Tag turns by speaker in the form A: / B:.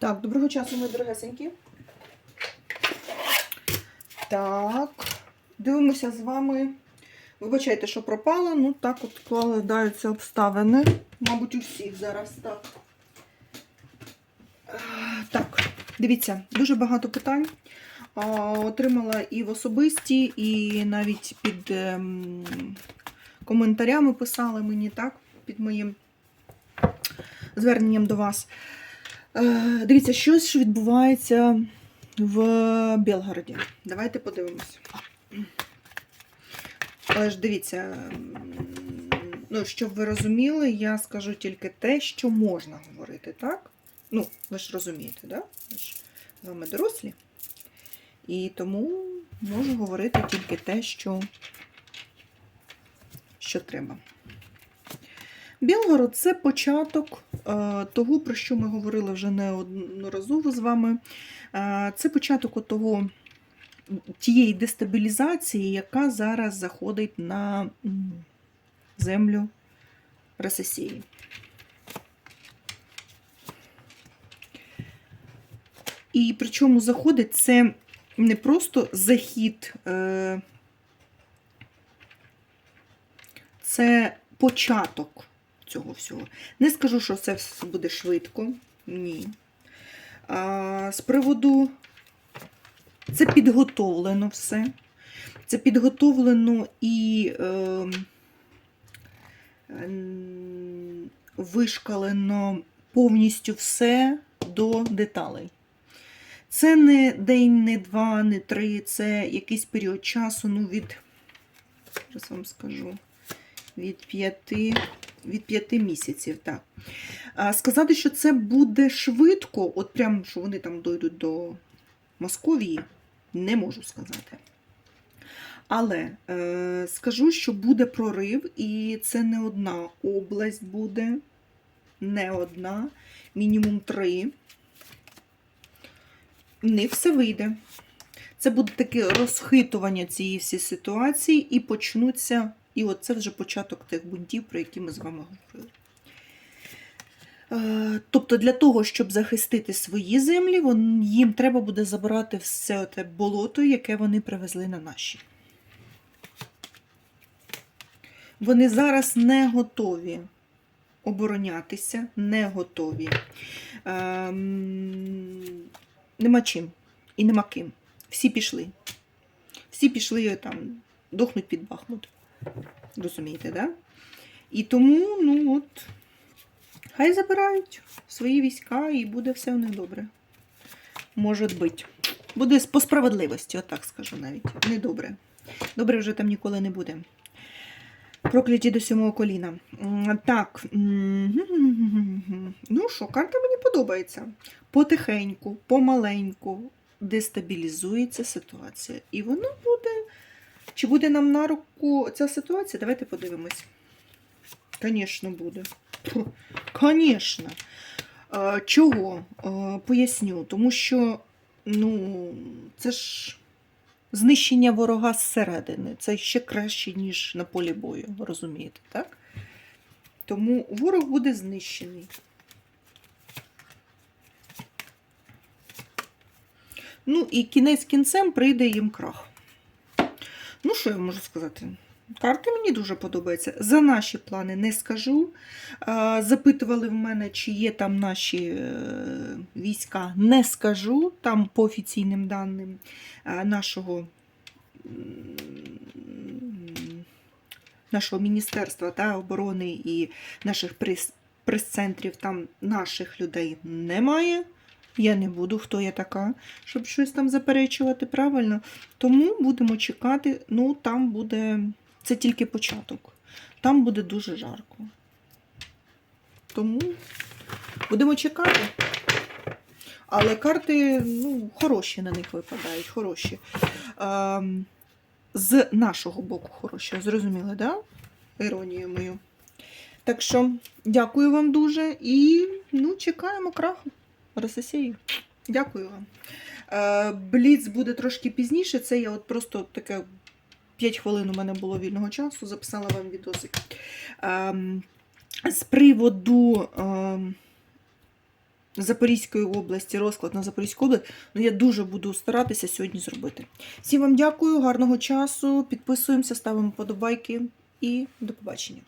A: Так, доброго часу, мої дорогесенькі. Так, дивимося з вами. Вибачайте, що пропала. Ну, так от складаються обставини. Мабуть, у всіх зараз так. Е, Так, дивіться, дуже багато питань. Отримала і в особисті, і навіть під ем, коментарями писали мені, так, під моїм зверненням до вас. Е, Дивіться, щось що відбувається в Белгороді. Давайте подивимося. Але ж дивіться, ну, щоб ви розуміли, я скажу тільки те, що можна говорити, так? Ну, ви ж розумієте, да? Ви ж з вами дорослі. І тому можу говорити тільки те, що, що треба. Білгород це початок е, того, про що ми говорили вже неодноразово з вами. Е, це початок того, тієї дестабілізації, яка зараз заходить на землю Росії. І причому заходить це не просто захід, е, це початок цього всього. Не скажу, що це буде швидко. Ні. А, з приводу це підготовлено все. Це підготовлено і е, вишкалено повністю все до деталей. Це не день, не два, не три, це якийсь період часу, ну від, зараз вам скажу, від п'яти від п'яти місяців. так. Сказати, що це буде швидко, от прям, що вони там дойдуть до Московії, не можу сказати. Але е, скажу, що буде прорив, і це не одна область буде, не одна, мінімум три. Не все вийде. Це буде таке розхитування цієї всієї ситуації, і почнуться, і от це вже початок тих бунтів, про які ми з вами говорили. Е, Тобто для того, щоб захистити свої землі, їм треба буде забрати все те болото, яке вони привезли на наші. Вони зараз не готові оборонятися, не готові. Ем, нема чим і нема ким. Всі пішли. Всі пішли там, дохнуть під Бахмут. Розумієте, да? І тому, ну от, хай забирають свої війська і буде все в них добре. Може бути. Буде по справедливості, отак скажу навіть. Не добре. Вже там ніколи не буде. Прокляті до сьомого коліна. Так. Ну що, карта мені подобається. Потихеньку, помаленьку дестабілізується ситуація. І воно. Чи буде нам на руку ця ситуація? Давайте подивимось. Звісно, буде. Звісно. Чого? Поясню. Тому що, ну, це ж знищення ворога зсередини. Це ще краще, ніж на полі бою, розумієте, так? Тому ворог буде знищений. Ну і кінець кінцем прийде їм крах. Ну, що я можу сказати? Карти мені дуже подобаються. За наші плани не скажу. Запитували в мене, чи є там наші е, війська. Не скажу. Там по офіційним даним нашого, нашого Міністерства та, оборони і наших прес-центрів, там наших людей немає. Я не буду, хто я така, щоб щось там заперечувати правильно. Тому будемо чекати. Ну, там буде. Це тільки початок. Там буде дуже жарко. Тому будемо чекати. Але карти ну, хороші на них випадають, хороші. Ем, з нашого боку хороші. Зрозуміли, да? Іронію мою. Так що, дякую вам дуже і ну, чекаємо краху. Рососію. Дякую вам. Е, Бліц буде трошки пізніше. Це я от просто таке 5 хвилин у мене було вільного часу, записала вам відосик. Ем, З приводу ем, Запорізької області, розклад на Запорізьку область. Ну, я дуже буду старатися сьогодні зробити. Всім вам дякую, гарного часу. Підписуємося, ставимо подобайки і до побачення.